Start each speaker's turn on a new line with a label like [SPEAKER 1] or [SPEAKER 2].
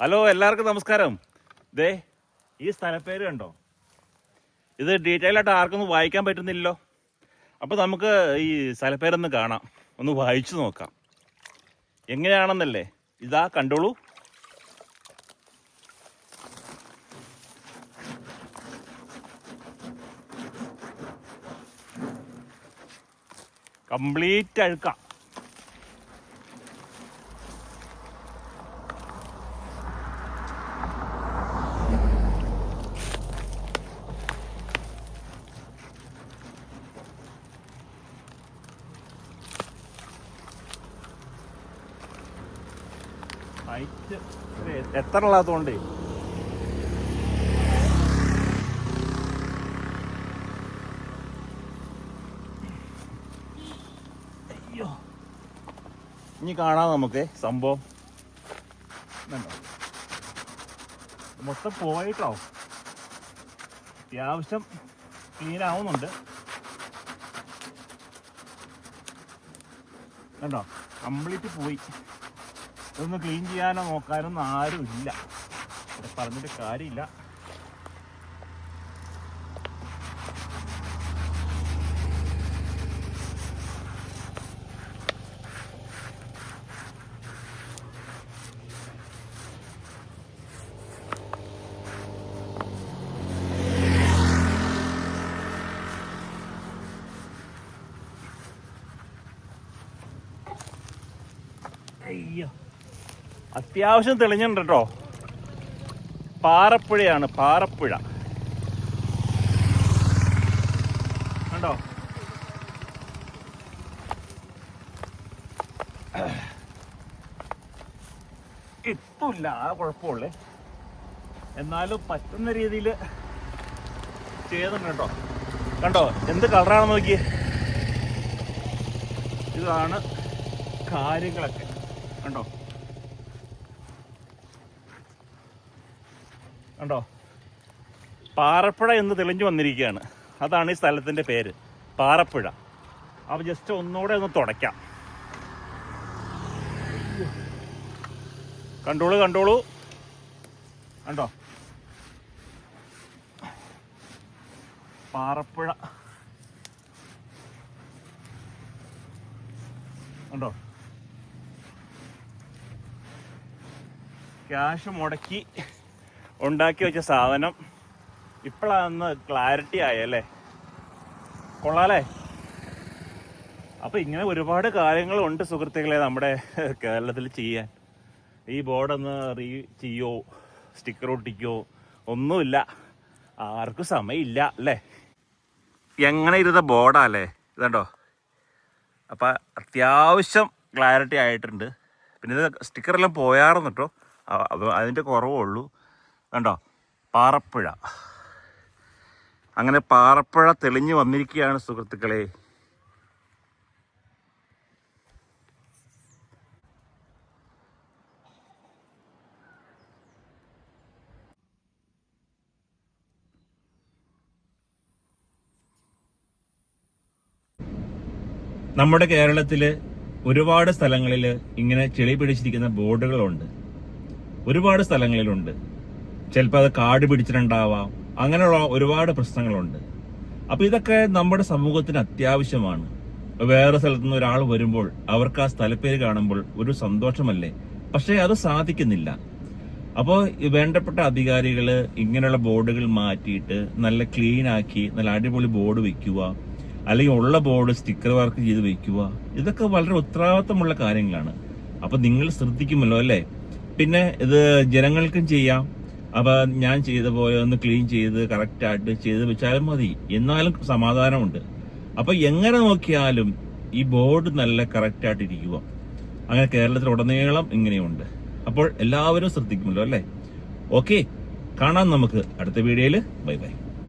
[SPEAKER 1] Hello എല്ലാവർക്കും നമസ്കാരം. ദേ ഈ സ്ഥലപ്പേര് കണ്ടോ? ഇത് ഡീറ്റെയിൽ ആയിട്ട് ആർക്കൊന്നും വായിക്കാൻ പറ്റുന്നില്ലല്ലോ. അപ്പോൾ നമുക്ക് ഈ സ്ഥലപ്പേരൊന്ന് കാണാം. ഒന്ന് വായിച്ചു നോക്കാം. എങ്ങനെയാണെന്നല്ലേ? ഇതാ കണ്ടോളൂ. കംപ്ലീറ്റ് അഴുക്ക. എത്ര ഉള്ളതുകൊണ്ട്? അയ്യോ. ഇനി കാണാം നമുക്ക് സംഭവം? മൊത്തം പോയിട്ടോ. അത്യാവശ്യം ക്ലീൻ ആവുന്നുണ്ട്. കണ്ടോ കംപ്ലീറ്റ് പോയി. ഇതൊന്ന് ക്ലീൻ ചെയ്യാനോ നോക്കാനൊന്നും ആരും ഇല്ല. ഇവിടെ പറഞ്ഞിട്ട് കാര്യമില്ല. അയ്യോ. അത്യാവശ്യം തെളിഞ്ഞിട്ടുണ്ട് കേട്ടോ. പാറപ്പുഴയാണ് പാറപ്പുഴ. കണ്ടോ? എത്തില്ല ആ കുഴപ്പമുള്ളേ. എന്നാലും പറ്റുന്ന രീതിയിൽ ചെയ്തിട്ടുണ്ട് കേട്ടോ. കണ്ടോ എന്ത് കളറാണെന്ന് നോക്കിയേ. ഇതാണ് കാര്യങ്ങളൊക്കെ. കണ്ടോ? കണ്ടോ? പാറപ്പുഴ എന്ന് തെളിഞ്ഞു വന്നിരിക്കുകയാണ്. അതാണ് ഈ സ്ഥലത്തിന്റെ പേര്. പാറപ്പുഴ. അപ്പോൾ ജസ്റ്റ് ഒന്നുകൂടെ ഒന്ന് തുടയ്ക്കാം. കണ്ടോളൂ കണ്ടോളൂ. കണ്ടോ? പാറപ്പുഴ. കണ്ടോ? ക്യാഷ് മുടക്കി ഉണ്ടാക്കി വെച്ച സാധനം ഇപ്പോഴാണ് ക്ലാരിറ്റി ആയല്ലേ കൊള്ളാലേ? അപ്പൊ ഇങ്ങനെ ഒരുപാട് കാര്യങ്ങളുണ്ട് സുഹൃത്തുക്കളെ നമ്മുടെ കേരളത്തിൽ ചെയ്യാൻ. ഈ ബോർഡൊന്ന് റീ ചെയ്യോ? സ്റ്റിക്കർ ഒട്ടിക്കോ? ഒന്നുമില്ല. ആർക്കും സമയമില്ല അല്ലേ? എങ്ങനെ ഇരുന്ന ബോർഡാല്ലേ ഇതുണ്ടോ? അപ്പം അത്യാവശ്യം ക്ലാരിറ്റി ആയിട്ടുണ്ട്. പിന്നെ ഇത് സ്റ്റിക്കറെല്ലാം പോയാർന്നു കേട്ടോ അപ്പോൾ അതിന്റെ കുറവേ ഉള്ളൂ കണ്ടോ? പാറപ്പുഴ. അങ്ങനെ പാറപ്പുഴ തെളിഞ്ഞു വന്നിരിക്കുകയാണ് സുഹൃത്തുക്കളെ. നമ്മുടെ കേരളത്തിൽ ഒരുപാട് സ്ഥലങ്ങളിൽ ഇങ്ങനെ ചെളി പിടിച്ചിരിക്കുന്ന ബോർഡുകളുണ്ട്. ഒരുപാട് സ്ഥലങ്ങളിലുണ്ട്. ചിലപ്പോൾ അത് കാട് പിടിച്ചിട്ടുണ്ടാവാം. അങ്ങനെയുള്ള ഒരുപാട് പ്രശ്നങ്ങളുണ്ട്. അപ്പോൾ ഇതൊക്കെ നമ്മുടെ സമൂഹത്തിന് അത്യാവശ്യമാണ്. വേറെ സ്ഥലത്തു നിന്ന് ഒരാൾ വരുമ്പോൾ അവർക്ക് ആ സ്ഥലപ്പേര് കാണുമ്പോൾ ഒരു സന്തോഷമല്ലേ? പക്ഷേ അത് സാധിക്കുന്നില്ല. അപ്പോൾ വേണ്ടപ്പെട്ട അധികാരികൾ ഇങ്ങനെയുള്ള ബോർഡുകൾ മാറ്റിയിട്ട് നല്ല ക്ലീൻ ആക്കി നല്ല അടിപൊളി ബോർഡ് വെക്കുക അല്ലെങ്കിൽ ഉള്ള ബോർഡ് സ്റ്റിക്കർ വർക്ക് ചെയ്ത് വെക്കുക ഇതൊക്കെ വളരെ ഉത്തരവാദിത്തമുള്ള കാര്യങ്ങളാണ്. അപ്പൊ നിങ്ങൾ ശ്രദ്ധിക്കുമല്ലോ അല്ലേ? പിന്നെ ഇത് ജനങ്ങൾക്കും ചെയ്യാം. അപ്പൊ ഞാൻ ചെയ്ത പോലെ ഒന്ന് ക്ലീൻ ചെയ്ത് കറക്റ്റായിട്ട് ചെയ്ത് വെച്ചാലും മതി. എന്നാലും സമാധാനമുണ്ട്. അപ്പൊ എങ്ങനെ നോക്കിയാലും ഈ ബോർഡ് നല്ല കറക്റ്റായിട്ട് ഇരിക്കുക അങ്ങനെ കേരളത്തിൽ ഉടനീളം ഇങ്ങനെയുണ്ട്. അപ്പോൾ എല്ലാവരും ശ്രദ്ധിക്കുമല്ലോ അല്ലേ? ഓക്കെ കാണാം നമുക്ക് അടുത്ത വീഡിയോയിൽ ബൈ ബൈ